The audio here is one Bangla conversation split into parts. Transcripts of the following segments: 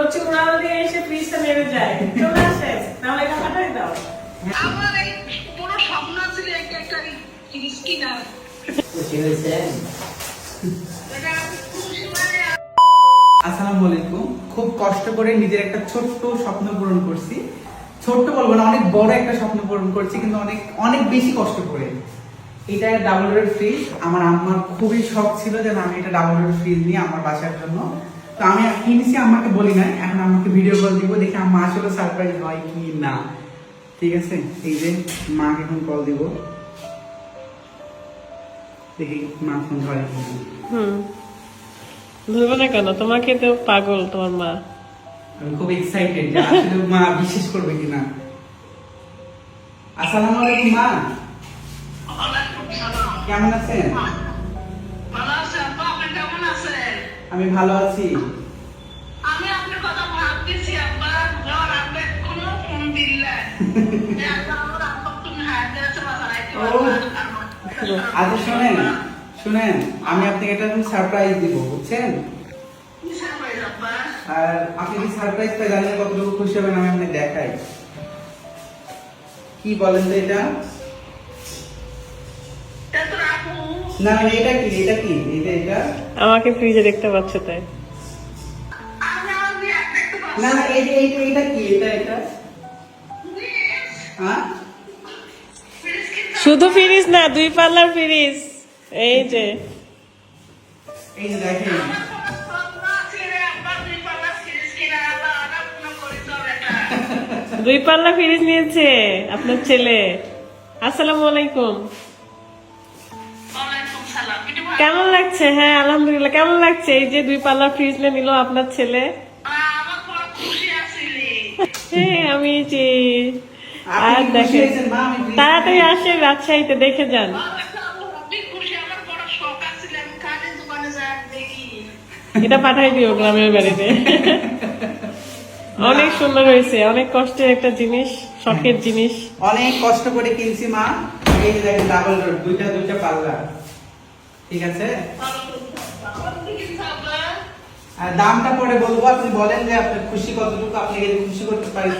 হচ্ছে উড়াল দিয়ে এসে ফ্রিজটা মেরে যায়। চলে আসে। নাহলে এটা পাঠাই দাও। আমার এই বড় স্বপ্ন ছিল একটা একটা জিনিস কিনা। খুশি হয়েছে এটা খুশি আসসালামু আলাইকুম। খুব কষ্ট করে নিজের একটা ছোট্ট স্বপ্ন পূরণ করছি। ছোট্ট বলব না অনেক বড় একটা স্বপ্ন পূরণ করছি কিন্তু অনেক অনেক বেশি কষ্ট করে। এটা ডাবল ডোর ফ্রিজ আমার আম্মার খুবই শখ ছিল যে আমি এটা ডাবল ডোর ফ্রিজ নিয়ে আমার বাসার জন্য তো আমি কিনেছি আম্মাকে বলি না এখন আমাকে ভিডিও কল দিব দেখি আম্মা আসলে সারপ্রাইজ হয় কি না। ঠিক আছে? এই যে মাকে এখন কল দিব। দেখি মা ফোন ধরে হুম। ধরবে না কেন? তোমাকে তো পাগল তোমার মা। আমি খুব এক্সাইটেড যে আসলে মা বিশ্বাস করবে কিনা আসসালামু আলাইকুম মা। কেমন আছেন ভালো আছে আব্বা আপনি কেমন আছেন আমি ভালো আছি। আমি আপনার কথা ভাবতেছি আব্বা। যখন আপনি কোনো ফোন দিলেন আচ্ছা শুনেন শুনেন আমি আপনাকে একটা সারপ্রাইজ দিব বুঝছেন? আর আপনি কি সারপ্রাইজটা জানলে কতটুকু খুশি হবেন আমি আপনাকে দেখাই। কি বলেন তো এটা? না, এটা কি এটা কি? এটা আমাকে ফ্রিজে দেখতে পাচ্ছ তাই। আমি আমার দিয়ে একটা একটা না না এটা এটা এটা কি? এটা এটা? হ্যাঁ? শুধু ফ্রিজ না দুই পাল্লার ফ্রিজ এই যে। এই দেখেন। দুই পাল্লা ফ্রিজ নিয়েছে আপনার ছেলে। আসসালামু আলাইকুম। কেমন লাগছে? হ্যাঁ আলহামদুলিল্লাহ কেমন লাগছে? এই যে দুই পাল্লা ফ্রিজ নিল আপনার ছেলে। হ্যাঁ আমি যে আর দেখেন ফ্রিজ তাড়াতাড়ি আসে রাজশাহীতে দেখে যান। দেখি এটা পাঠাই দিও গ্রামের বাড়িতে। অনেক সুন্দর হয়েছে অনেক কষ্টের একটা জিনিস শখের জিনিস। অনেক কষ্ট করে কিনছি মা। এই যে দেখেন ডাবল ডোর দুইটা দুইটা পাল্লা। ঠিক আছে? আর দামটা পরে বলব আপনি বলেন যে আপনার খুশি কতটুকু আপনাকে যদি খুশি করতে পারি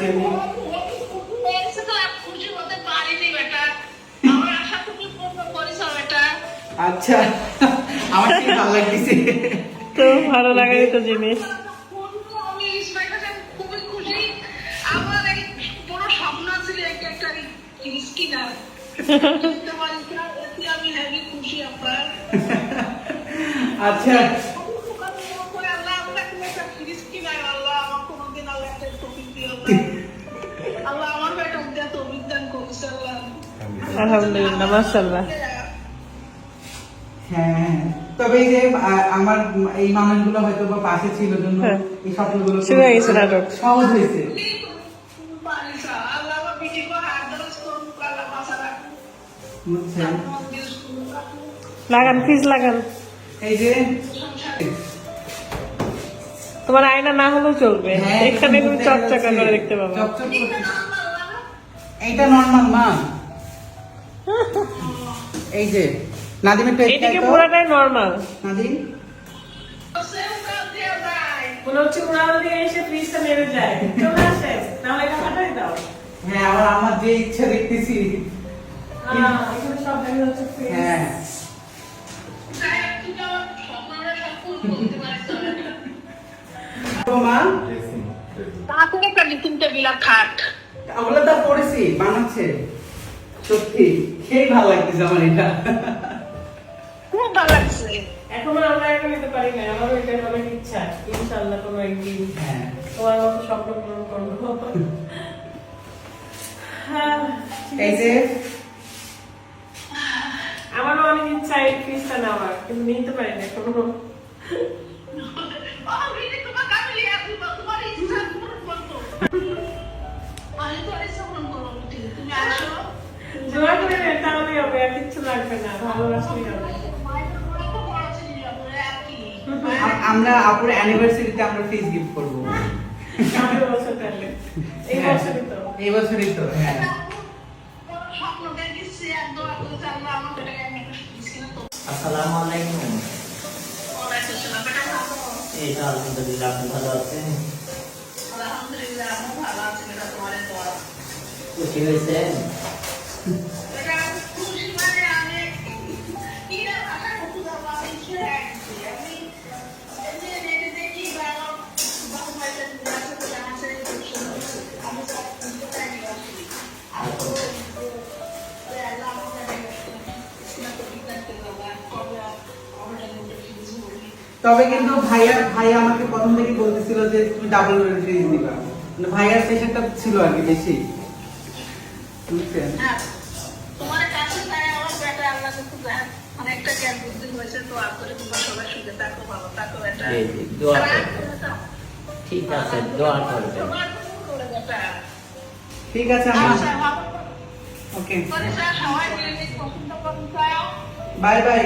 বেটা আচ্ছা আমার কি ভালো লাগতেছে। তো ভালো লাগারই তো জিনিস। আমি ইসমাইল হাসান খুবই খুশি আমার এই বড় স্বপ্ন ছিল একটা একটা জিনিস কিনা কিনতে পারি না, এতে আমি হেবি খুশি আপনার আচ্ছা আল্লাহ আমরা তুমি একটা জিনিস কিনাই আল্লাহ আমার কোনোদিন আল্লাহ একটা টপিক দিও আল্লাহ আমার বেটা উদ্যান তো অভিজ্ঞান করিস আল্লাহ আলহামদুলিল্লাহ মাশাল্লাহ হ্যাঁ তবে এই যে আমার এই মানুষগুলো হয়তো বা পাশে ছিল জন্য হ্যাঁ। এই স্বপ্নগুলো শুরু হয়ে গেছে নাটক। সহজ হয়েছে লাগান ফ্রিজ লাগান এই যে তোমার আয়না না হলেও চলবে। হ্যাঁ, এখানে তুমি চকচকা করে দেখতে পাবো। এইটা নর্মাল মা। এই যে নাদিমের তো এদিকে পুরাটাই নর্মাল নাদিম। মনে হচ্ছে উড়াল দিয়ে এসে ফ্রিজটা মেরে যায়। চলে আসে। নাহলে এটা পাঠাই দাও। হ্যাঁ আমার আমার যে ইচ্ছা দেখতেছি। হ্যাঁ, এখানে সব দেখা যাচ্ছে। আর খাট। আমরা তা পড়েছি বানাচ্ছে। সত্যি খেয়ে ভালো লাগতেছে আমার এটা। খুব ভালো লাগছে। এখনও আমরা এটা নিতে পারি না আমারও এটা অনেক ইচ্ছা ইনশাআল্লাহ কোনো একদিন হ্যাঁ। তোমার মতো স্বপ্ন পূরণ করব। হ্যাঁ, এই যে? আমারও অনেক ইচ্ছা এই ফ্রিজটা নেওয়ার কিন্তু নিতে পারি না এখনও। আমরা আপুর অ্যানিভার্সারিতে আমরা ফেস গিফট করব। হ্যাঁ। এই বছরই তো। হ্যাঁ। আসসালামু আলাইকুম। এই আলহামদুলিল্লাহ আপনি ভালো আছেন? আলহামদুলিল্লাহ আমি ভালো আছি এটা তোমার দোয়া খুশি হয়েছেন? তবে কিন্তু ভাইয়া ভাইয়া আমাকে প্রথম থেকে বলতেছিল যে তুমি ডাবল সিরিজ দিবা। মানে ভাইয়ার প্রেশারটা ছিল আর কি বেশি। বুঝছেন? হ্যাঁ, তোমার কাছে তাই আমার বেটা আল্লাহ খুব অনেকটা জ্ঞান বুদ্ধি হয়েছে তো আপনারা তোমরা সবাই সুখে থাকো ভালো থাকো এটা জি, জি, দোয়া ঠিক আছে দোয়া ঠিক আছে আমার আচ্ছা ওকে সবাই মিলে পছন্দ করুন বাই বাই।